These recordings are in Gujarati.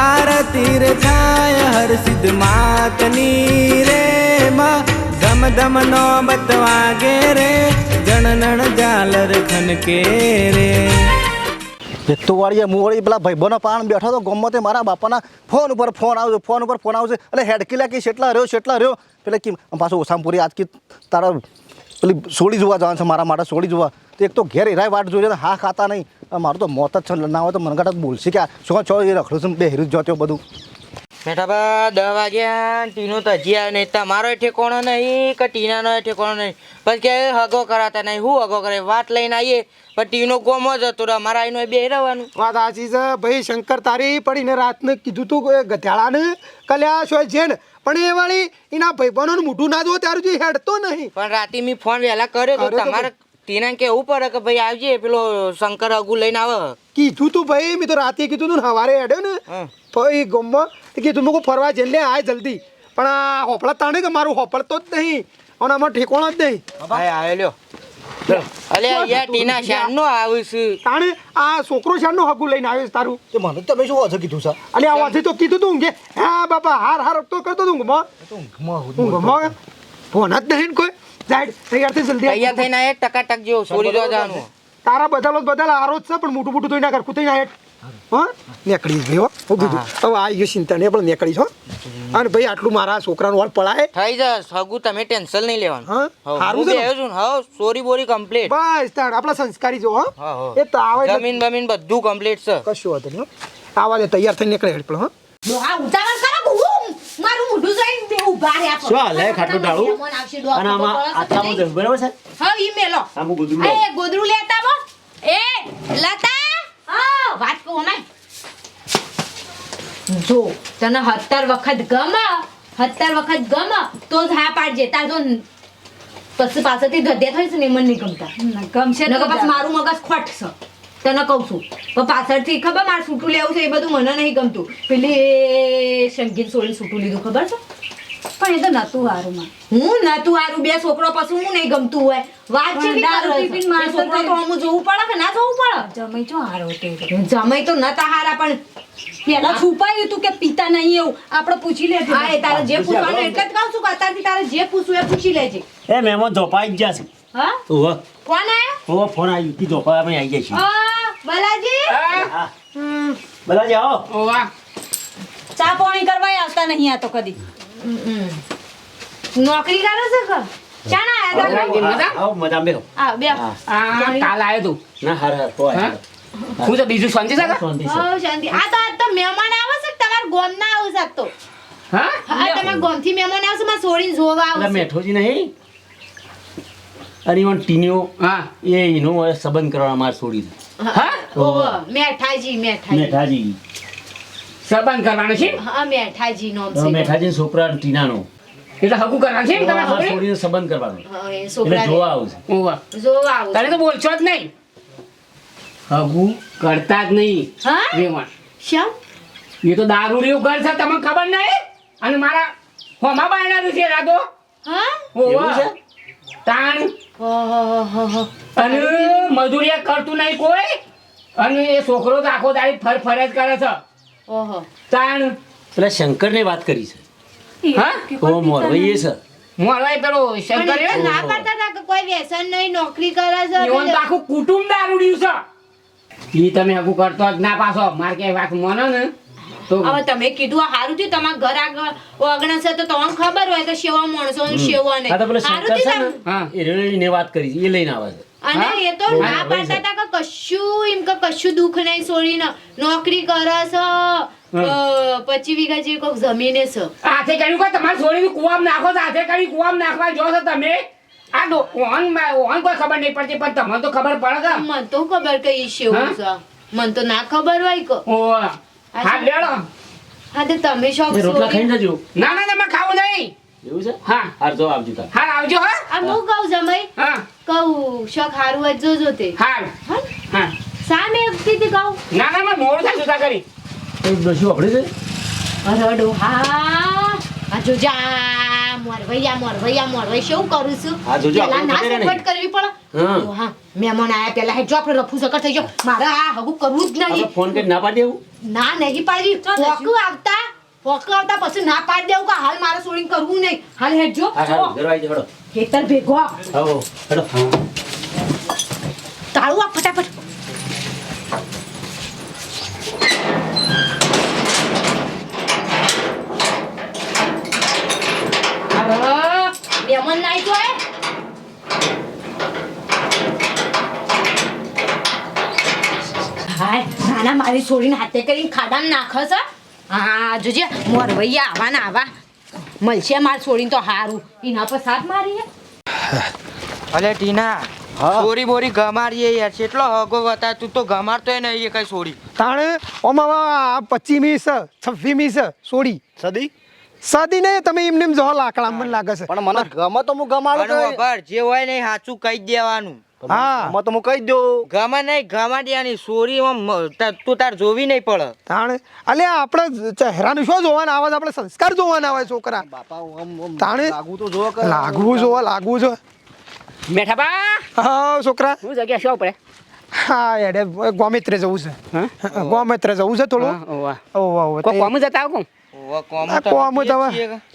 આરતી રે થાય, હર સિદ્ધ માતની રે માં. ધમ ધમ નો બતવાગે રે જણનણ ઝાલર ખનકે રે. તો વળી પેલા ભાઈબોનો પાણ બેઠો તો ગમતે મારા બાપાના ફોન ઉપર ફોન આવશે, ફોન ઉપર ફોન આવશે. એટલે હેડકી લે કે શેટલા રહ્યો છેટલા રહ્યો. પેલા કે પાછું ઓસામપુરી આજ કે તારા પેલી સોળી જોવા જવાનું છે મારા માટે સોળી જોવા. તો એક તો ઘેર એરાય વાટ જોઈએ હા ખાતા નહીં. મારું તો મોત જ છે ના હોય તો મને કાંટા બોલશે કે શું છો? એ રખડું છું બે હેરું જ જોતો બધું. બેઠા બા દસ વાગ્યા ટીનું તો હજી આવે નહીં તમારો ઠેકોણો નહીં કે ટીનાનો ઠેકોણો નહીં. પછી કે હગો કરાતા નહીં હું હગો કરે વાત લઈને આવીએ પણ ટીનો ગોમો જ હતો અમારે આવીને બે રહેવાનું વાત આશી છે ભાઈ શંકર તારી પડીને રાતને કીધું તું ગધેડાને કલ્યા હોય છે ને પણ એ વાળી એના ભાઈબંધોનું મોઢું ના જો ત્યારે જે હેડતો નહીં. પણ રાતે મેં ફોન વહેલા કર્યો તો તમારે તેના કેવું પડે કે ભાઈ આવજે પેલો શંકર અગુ લઈને આવે. કીધું તું ભાઈ મેં તો રાતે કીધું તું ને સવારે હેડ્યો ને. ભાઈ ગમમાં કીધું મૂકું ફરવા જઈને આ જલ્દી. પણ આ હોપળા તાણે કે મારું હોપળતો જ નહીં. અને આમાં ઠેકોણો જ નહીં. ભાઈ આવે લ્યો. અલે યાર ટીના શાનનો આવું છે. તાણે આ છોકરો શાનું હગું લઈને આવ્યો છે તારું? તે મને તમે શું હશે કીધું છે અલે આ વાંચી તો કીધું તું કે હા બાપા હાર હાર તો કરતો તું ઊંઘમાં. ઊંઘમાં ફોન જ નહીં કોઈ. જાય તૈયાર થઈ જલ્દી. તૈયાર થઈને એક ટકા ટક જેવું છોડી દો જાનું તારા બધા બધા આરો જ છે પણ મોટું મોટું તો ના કર કુતઈ ના હેઠ. હા નીકળી હું. કીધું હવે આ ગયો ચિંતા નહીં પણ નીકળી છો અને ભાઈ આટલું મારા છોકરાનું વાળ પડાય. થઈ જશે હગુ તમે ટેન્શન નહીં લેવાનું. સારું હું છે છું ને સોરી બોરી કમ્પ્લીટ બસ તાણ આપણા સંસ્કારી જો હા, હા. એ તો આવે જમીન બમીન બધું કમ્પ્લીટ છે. કશું હતું નહીં હો. આવા દે તૈયાર થઈને નીકળે હેઠ પેલો હા ઉતાવળ કરો મારું મોઢું જોઈને બે રહ્યા શું હાલે? અને આમાં બરાબર છે? હા, ઈ મેલો. એ. એ, લતા! હા, વાત કહું અમે. જો તને સત્તર વખત ગમે સત્તર વખત ગમે તો જ હા પાડજે. તાર જો પછી પાછળથી ગધ્યા થઈશ ને મને નહીં ગમતા. ગમશે ને પછી મારું મગજ ખોટશે. તને કહું છું. પણ પાછળથી ખબર મારે સૂટું લેવું છે એ બધું મને નહીં ગમતું. પેલી સંગીત સોળી સૂટું લીધું ખબર છે? પણ એ તો નતું હારું માં હું નતું હારું બે છોકરો પછી હું નહીં ગમતું હોય. વાત છે દારૂ છોકરો તો હું જોવું પડે કે ના જોવું પડે? જમાઈ જો હારો જમાઈ તો નતા હારા પણ પેલા છુપાયું તું કે પિતા નહીં એવું. આપણે પૂછી લેજો. હા એ તારે જે પૂછવાનું એટલે જ કહું છું કે અત્યારથી તારે જે પૂછવું એ પૂછી લેજે. એ મેમો ધોપાઈ જ ગયા છે. હા? ઓહો કોણ આયો? ઓહો ફોન આવ્યો કે ધોપા અમે આવી ગયા છીએ હા બલાજી? હા? હમ, બધા જ ચા પાણી કરવા આવતા નહીં આ તો કદી. નોકરી કરે છે કે? ચાના આયા તા મજા આવ મજા બેહો. આ બે આ કાલ આયો તું. ના હાર હાર તો હા? હું તો બીજું શાંતિ છે કે? શાંતિ શાંતિ. આ તો આ તો મહેમાન આવે છે તમાર ગોમ ના આવે છે તો? હા? આ તમાર ગોમથી મહેમાન આવશે માં છોડીને જોવા આવશે મેઠોજી નહીં? અરે ઈવન ટીનીઓ હા. એ એનો સંબંધ કરવા માર છોડી દે હા? મેઠાજી મેઠાજી. મેઠાજી. સંબંધ કરવાનો છે? હા મેઠાજી નામ તો છે મેઠાજી છોકરા ટીનાનો. એટલે હકુ કરવાનું છે તમે હકુ છોડીને સંબંધ કરવાનો. હા, એ જોવા આવશે ઓવા જોવા આવશે તને તો બોલશો જ નહીં. હકુ કરતા જ નહીં. હા? વેવાણ શેમ એ તો દારૂ દારૂડિયું ઘર છે તમને ખબર નહીં? અને મારા હોમા બાયણા છે રાતો. હા? ઓવા તાણ. અને મજૂરી કરતું નહીં કોઈ. અને એ છોકરો તો આખો દાડી ફર ફરજ કરે છે. ઓહો. તાણ. પેલા શંકરને વાત કરી છે. હા? તો મોરવાઈ એ છે. મોરવાઈ પેલો શંકર એ ને, ના પાડતા હતા કે કોઈ વ્યસન નહીં નોકરી કરે છે એવોને તો આખું કુટુંબ દારૂડિયું છે. ઈ તમે કરતો જ ના પાછો. માર કે વાત માનો ને તો હવે તમે કીધું સારું થયું. તમારા ઘર આગળ અગણ છે તો તમને ખબર હોય તો સેવા માણસો સેવા નહીં. સારું શંકર છે થયું ને એ રેડીને વાત કરી એ લઈને આવે છે. અને એ તો ના પાડતા હતા કે કશું એમ કે કશું દુઃખ નહીં છોડીને નોકરી કરસ પચી વીઘા જેવી કોઈક જમીને છે. હાથે કર્યું કે તમારે છોડીને કુવામાં નાખો તો હાથે કરી કુવામાં નાખવા જો છો તમે? આ ઓન ઓન કોઈ ખબર નહીં પડતી પણ તમને તો ખબર પડે કે મને તો ખબર કે ઈ છે. મને તો ના ખબર હોય કે. ઓ હા લેડો. હા તો તમે શોખ રોટલા ખાઈ જજો. ના ના તમે ખાવું નહીં. એવું છે? હા હાર જો આવજો તાર. હાલ આવજો હા? આ હું કહું જમાઈ. હા. કહું શોખ હારું હોય જોજો તે. હાલ. હા? હા. સામે કીધી કહું. ના ના મેં મોડું થાય સુધા કરી. એ ડોશી વાપરે છે? અરે ડોહા આ જો જા મોરવૈયા મોરવૈયા મોરવૈયા શું કરું છું? હા, જોજો, પેલા આપણે ના ખબર ને. સપોર્ટ કરવી પડે. હા. હા. મહેમાન આયા પેલા હેજો આપણે રફુ સકર થઈ ગયો. મારે આ હગું કરવું જ નહીં. ફોન કરી ના પાડી દેવું? ના નહીં પાડી. પોકું આવતા. પોકું આવતા પછી ના પાડી દેવું કે હાલ મારે સોડિંગ કરવું નહીં. હાલ હેજો જો. ખેતર ભેગો આવો. હેડો. તાળું આપ ફટાફટ. અરે, મહેમાન ના હાય નાના મારી છોડીને હાથે કરીને ખાડામાં નાખો છે. હા જોજે મોરવૈયા આવા ને આવા. મળશે માર છોડીને તો હારું. એના પર સાથ મારીએ? અલે ટીના. સોરી બોરી ગમારીએ યાર. કેટલો હગો હતા તું તો ગમારતોય નહીં એ કઈ સોરી તાણે? ઓમાં પચીમી છે છવ્વીમી છે સોડી સદી? સાદી ને તમે એમને એમ જો લાકડા મને લાગે છે. પણ મને ગમે તો હું ગમાડું અને જે હોય ને સાચું કહી દેવાનું. હા. ગમે તો હું કહી દઉં. ગમે નહીં ગમા દેવાની સોરી તું તાર જોવી નહીં પડે. તાણે અલે આપણે ચહેરાનું શું જોવાના? આવે આપણે સંસ્કાર જોવાના આવે છોકરા. બાપા તાણે લાગુ તો જો લાગવું જો લાગવું જો મેઠા બા હા છોકરા. હું જગ્યા શું પડે હા એડે ગોમિત્રે જવું છે. ગોમિત્રે જવું છે થોડું. ઓવા. ઓહ ઓહ કોઈ કોમ જતા આવું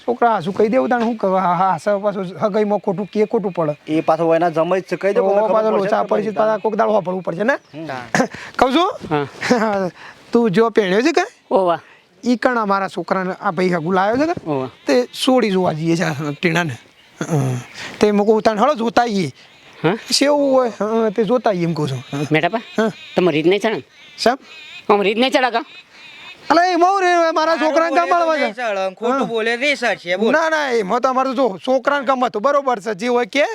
છોકરા શું કહી દેવું તાણ? શું કરવા હા પાછું હગાઈમાં ખોટું કે ખોટું પડે. એ પાછો એના જમાઈ જ છે કહી દેવું પાછો લોચા પડશે. પાછા કોક દાળ પડવું પડશે ને? કહું છું તું જો પહેણ્યો છે કે? ઓવા. ઈ કણ અમારા છોકરાને આ ભાઈ હગુ લાવ્યો છે કે? તે સોડી જોવા જઈએ છે ટીણાને. તે મૂકું ઉતાણ હળો જોતા આવીએ હા? સેવું હોય હં, તે જોતા આવીએ એમ કહું છું. હં. મેઠા હા. તમે રીત નહીં ચડે? સાહેબ? આમ રીત નહીં ચડા કા? અલે એ બહુ રે મારા છોકરાને તો છે ખોટું બોલે તે છે બોલ. ના ના એમાં તો અમારું જો છોકરાને ગમે તો બરોબર છે જે હોય કે.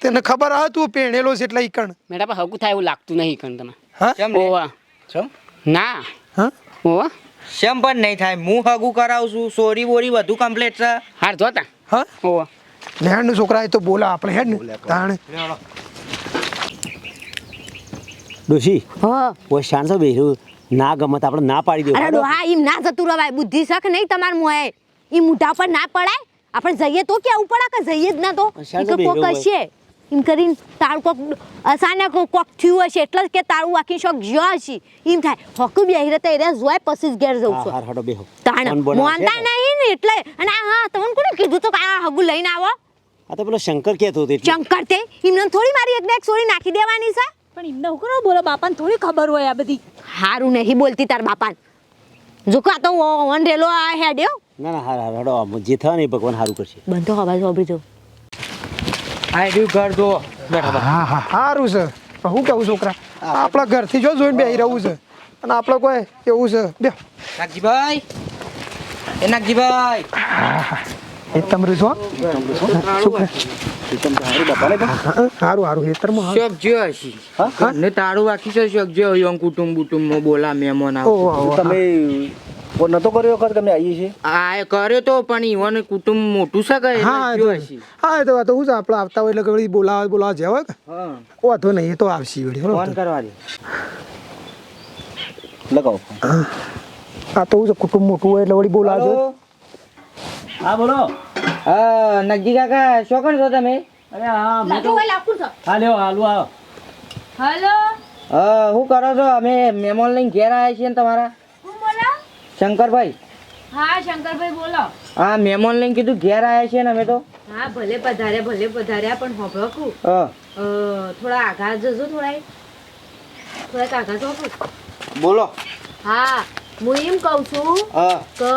તેને ખબર હતું પેણેલો છે એટલે ઈકણ. મેડા હગું થાય એવું લાગતું નહીં ઈકણ તમે હા? ઓવા ચમ ના. હા? ઓવા શેમ પણ નહીં થાય હું હગું કરાવું છું સોરી બોરી બધું કમ્પ્લીટ છે. હાર જોતા હા? ઓવા લેણનું છોકરા એ તો બોલા આપણે હેડ ને. તાણ. ડોશી હા. ઓ શાંત બેહ્યું ના ગમત આપણે ના પાડી દેવું અરે ડોહા એમ ના જતું રવાય બુદ્ધિ શક નહીં તમાર મોએ ઈ મુઢા પર ના પડાય. આપણે જઈએ તો કેવું પડે કે જઈએ જ ના તો. કે કોક હશે. એમ કરીને તારું કોક અસાને કોક થયું હશે એટલે જ કે તારું આખી શોખ જ્યો હશે. એમ થાય હોકું બેહી રહેતા એને જોય પછી જ ઘેર જવું છું. હાર હડો બેહો. તાણ તો. નહીં ને એટલે અને આ હા તમને કોને કીધું તો કે આ હગું લઈને આવો? આ તો પેલો શંકર કહેતો હતો શંકર તે એમને થોડી મારી એકને એક છોડી નાખી દેવાની છે? પણ એમને હું કરો બોલો બાપાને થોડી ખબર હોય આ બધી. હારું નહીં બોલતી તાર બાપાને. જો કા તો વન રેલો આ હેડ્યો ના ના હાર હાર હડો જે થા નહીં ભગવાન હારું કરશે. બંધો અવાજ વાપરી જો આ રહ્યું ઘર જો બેઠા હા હા સારું છે. હું કહું છોકરા? આપણા ઘરથી જો જોઈને બેહી રહું છે. અને આપણે કોઈ એવું છે. બે નાગજીભાઈ. એ નાગજીભાઈ. એ તમારું છો સારું સારું હેતરમાં શોખ જ્યો હશે ને તારું બાકી છે શોખ જ્યો યંગ કુટુંબ કુટુંબમાં બોલા મહેમાન આવે ઓહ ઓહ. તમે ફોન નતો કર્યો વખત કે આવીએ છીએ? આ કર્યો તો પણ ઈવન કુટુંબ મોટું છે કે હા તો જ્યો હા એ તો વાત હું છે આપણે આવતા હોય એટલે વળી બોલાવા બોલાવા જ્યાં હોય હા. વાંધો નહીં એ તો આવશે વળી ફોન કરવા દે. લગાવો આ તો હું છે કુટુંબ મોટું હોય એટલે વળી બોલાવા હલો? હા બોલો. હા નગજી કાકા શું છો તમે? અરે હા મેં તો હા લ્યો હાલો આવો. હેલો. હા શું કરો છો? અમે મહેમાન લઈને ઘેર આવ્યા છીએ ને તમારા. હું બોલો? શંકરભાઈ. હા શંકરભાઈ બોલો. હા મહેમાન લઈને કીધું ઘેર આવ્યા છીએ ને અમે તો. હા ભલે પધાર્યા ભલે પધાર્યા પણ હોભળો કુ હા. થોડા આઘા જજો થોડા થોડાક આઘા જો બોલો. હા હું એમ કહું છું હા. કે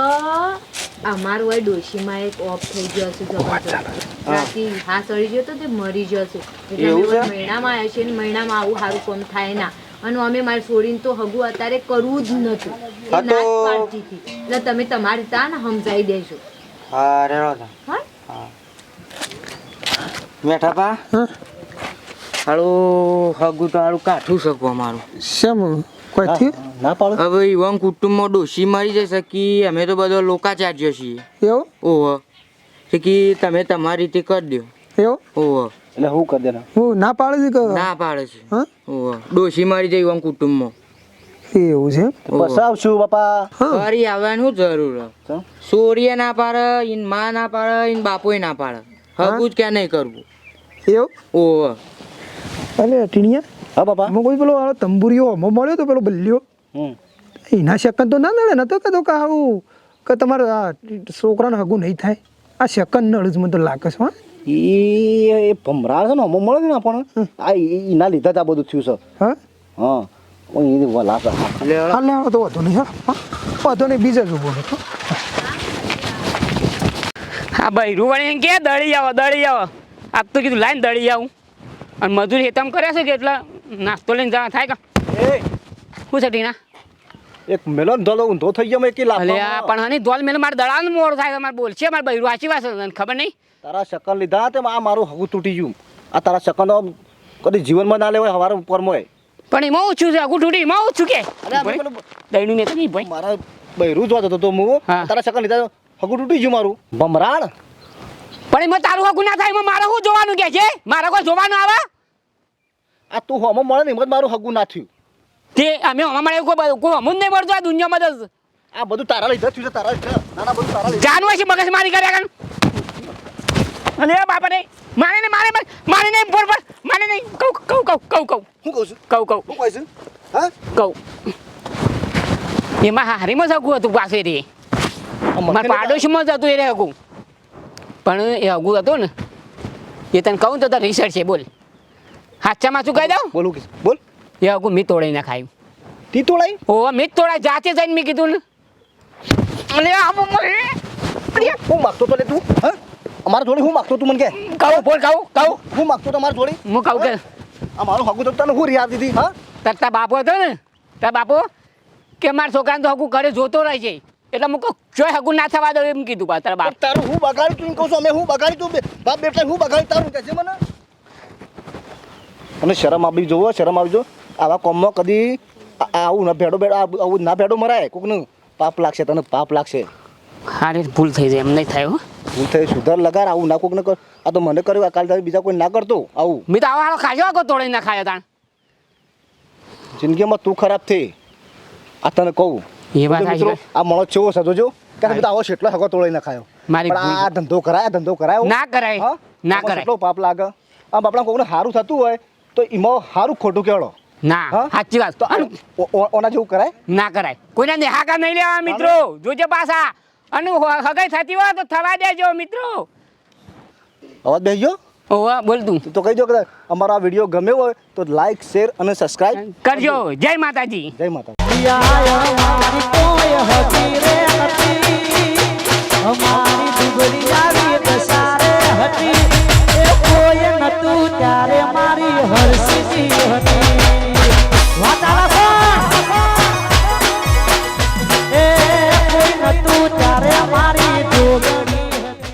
અમારું હોય ડોશીમાં એક ઓફ થઈ ગયો છે જબરજસ્ત. રાતી હા. સળી ગયો તો તે મરી ગયો છે એટલે છે? મહિનામાં આવ્યા ને મહિનામાં આવું સારું કોમ થાય ના. અને અમે મારી છોડીને તો હગુ અત્યારે કરવું જ નતું. એટલે તમે તમારી તા ને સમજાવી દેજો. હા રેડો હા? બેઠા પા? હારું હગું તો હારું કાઠું શકું અમારું? શેમ? કોઈ થયું ના પાડો. હવે ઈવન કુટુંબમાં ડોશી મરી જશે કે અમે તો બધો લોકાચાર્ય છીએ. એવું? ઓહો. કે તમે તમારી રીતે કરી દો. એવું? ઓહો. એટલે હું કરી દેના. હું ના પાડે છે કે? ના પાડે છે. હા? ઓહો. ડોશી મરી જાય ઈવન કુટુંબમાં. એવું છે? બસ આવશું બાપા. ફરી આવવાનું જરૂર? સૂર્ય ના પાડે ઈનમાં ના પાડે ઈન બાપોય ના પાડે. હગું જ ક્યાં નહીં કરવું. એવું? ઓહો. અલે ટીણિયા? હા બાપા. આમાં કોઈ પેલો તંબુરીઓ હમો મળ્યો તો પેલો બલ્યો હમ. એના સેકન્ડ તો ના નડે નતો કહેતો કે આવું કે તમારે આ છોકરાને હગું નહીં થાય. આ સેકન્ડ નડે જ મને તો લાગે છે હા. એ એ ભમરાળ છે ને અમો મળે ને આપણને? આ એના લીધે જ આ બધું થયું છે. હા? હા. હું ઈ વલા છે. હા લે તો વાંધો નહીં હા. હા? વાંધો નહીં બીજા જ ઊભો હતો હા. ભાઈ રૂવાણી કે દળી આવો દળી આવો. આપ તો કીધું લાઈન દળી આવું. અને મજૂરી હેતમ કર્યા છે કે એટલા? નાસ્તો લઈને જવા થાય કા એ શું છે ટીના એક મેલો ને ધોલો ઊંધો થઈ ગયો મેં કે અલે આ પણ હની દોલ મેલ મારે દળાનું મોડ થાય મારે બોલશે મારે બૈરું આચી તને ખબર નહીં તારા શકન લીધા તે આ મારું હગું તૂટી ગયું આ તારા શકન કદી જીવનમાં ના લેવાય હવાર ઉપર મોય પણ એમાં ઓછું છે આગું તૂટી એમાં ઓછું કે ને તો નહીં ભાઈ મારા બૈરું જોતો હતો તો હું. તારા શકન લીધા હગું તૂટી ગયું મારું ભમરાળ પણ એમાં તારું ના થાય એમાં મારે શું જોવાનું કે છે મારે કોઈ જોવાનું આવે આ તું હોમો મળે ને એમ જ મારું હગું ના થયું. તે અમે અમારે મળે કોઈ કોઈ હમું જ નહીં મળતું આ દુનિયામાં તો આ બધું તારા લીધે થયું છે તારા લીધે. ના ના બધું તારા લીધે. જાનું છે મગજ મારી કર્યા કણ અલે બાપા ને મારે ને મારે મારે- મારે નહીં બોલ બોલ મારે નહીં કહું કહું કહું કહું કહું. હું કહું છું? કહું કહું. હું કહું છું? હા? કહું. એમાં હારીમાં સગું હતું પાસે રે મારા પાડોશીમાં જ હતું એ રે હગું. પણ એ હગું હતું ને. એ તને કહું તો તારે રિસર્ચ છે બોલ. હાચામાં શું કહી દઉં? બોલું કે બોલ. એ હગું મેં તોડાઈને ના ખાયું તી તોડાઈ? ઓ મેં જ તોડા જાતે જઈને મેં કીધું ને. અલે આમ મને હું. માગતો તો લે તું હા? અમારા જોડે હું માગતો તું મને કે? કાઉ બોલ કાઉ કાઉ. હું માગતો તો અમારા જોડે? હું કાઉ કે? આ મારું હગું તો તને હું રિયા દીધી હા? તાર તાર બાપો હતો ને તાર બાપો કે મારા છોકરાને તો હકું ઘરે જોતો રહે છે. એટલે હું કહું હકું ના થવા દઉં એમ કીધું તારા બાપ. તારું હું બગાડી તું કહું છું અમે હું બગાડી તું બાપ બેટા હું બગાડી તારું કહે છે મને? અને શરમ આવી જોવો શરમ આવી જો આવા કોમમાં કદી આવું ના ભેડો ભેડો આવું ના ભેડો મરાય. કોકનું પાપ લાગશે તને પાપ લાગશે. હારે ભૂલ થઈ જાય એમ નહીં થાય હો. હું થઈ સુધાર લગાર આવું ના કોકને કર. આ તો મને કર્યું આ કાલ તારી બીજા કોઈ ના કરતો. આવું. મેં તો આવા હાલો ખાજો તોડી ના ખાયો તાણ. જિંદગીમાં તું ખરાબ થઈ આ તને કહું. એ વાત મિત્રો આ મળો ચેવો છે? જોજો કે તો આવો એટલો હગો તોડી ના ખાયો. મારી આ ધંધો કરાય ધંધો કરાય ના કરાય ના કરાય. એટલો પાપ લાગે. આમ આપણા કોઈને સારું થતું હોય તો એમાં સારું ખોટું કેળો ના સાચી વાત. તો ઓના જેવું કરાય? ના કરાય. કોઈને નેહાકા નહીં લેવા મિત્રો. જોજે પાછા. અને હગાઈ થતી હોય તો થવા દેજો મિત્રો. અવાજ બેસજો ઓવા બોલ તું. તો કહી દો કે અમારો આ વીડિયો ગમ્યો હોય તો લાઈક શેર અને સબસ્ક્રાઇબ કરજો. જય માતાજી. જય માતાજી. અમારી કોઈ નતું ત્યારે મારી હર્ષિની હતી. વાતાલા